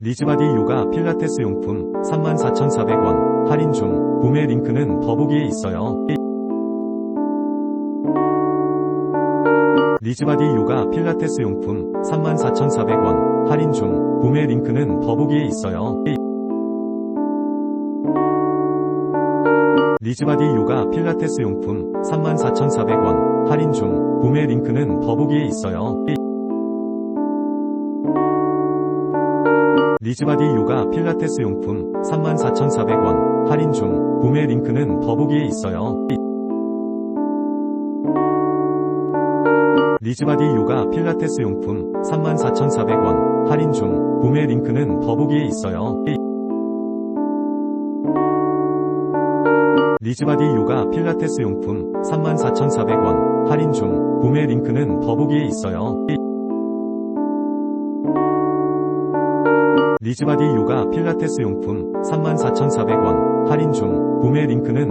리즈바디 요가 필라테스 용품 34,400원 할인 중 구매 링크는 더보기에 있어요. 리즈바디 요가 필라테스 용품 34,400원 할인 중 구매 링크는 더보기에 있어요. 리즈바디 요가 필라테스 용품 34,400원 할인 중 구매 링크는 더보기에 있어요. 리즈바디 요가 필라테스 용품 34,400원 할인 중 구매 링크는 더보기에 있어요. 리즈바디 요가 필라테스 용품 34,400원 할인 중 구매 링크는 더보기에 있어요. 리즈바디 요가 필라테스 용품 34,400원 할인 중 구매 링크는 더보기에 있어요. 리즈바디 요가 필라테스 용품 34,400원. 할인 중 구매 링크는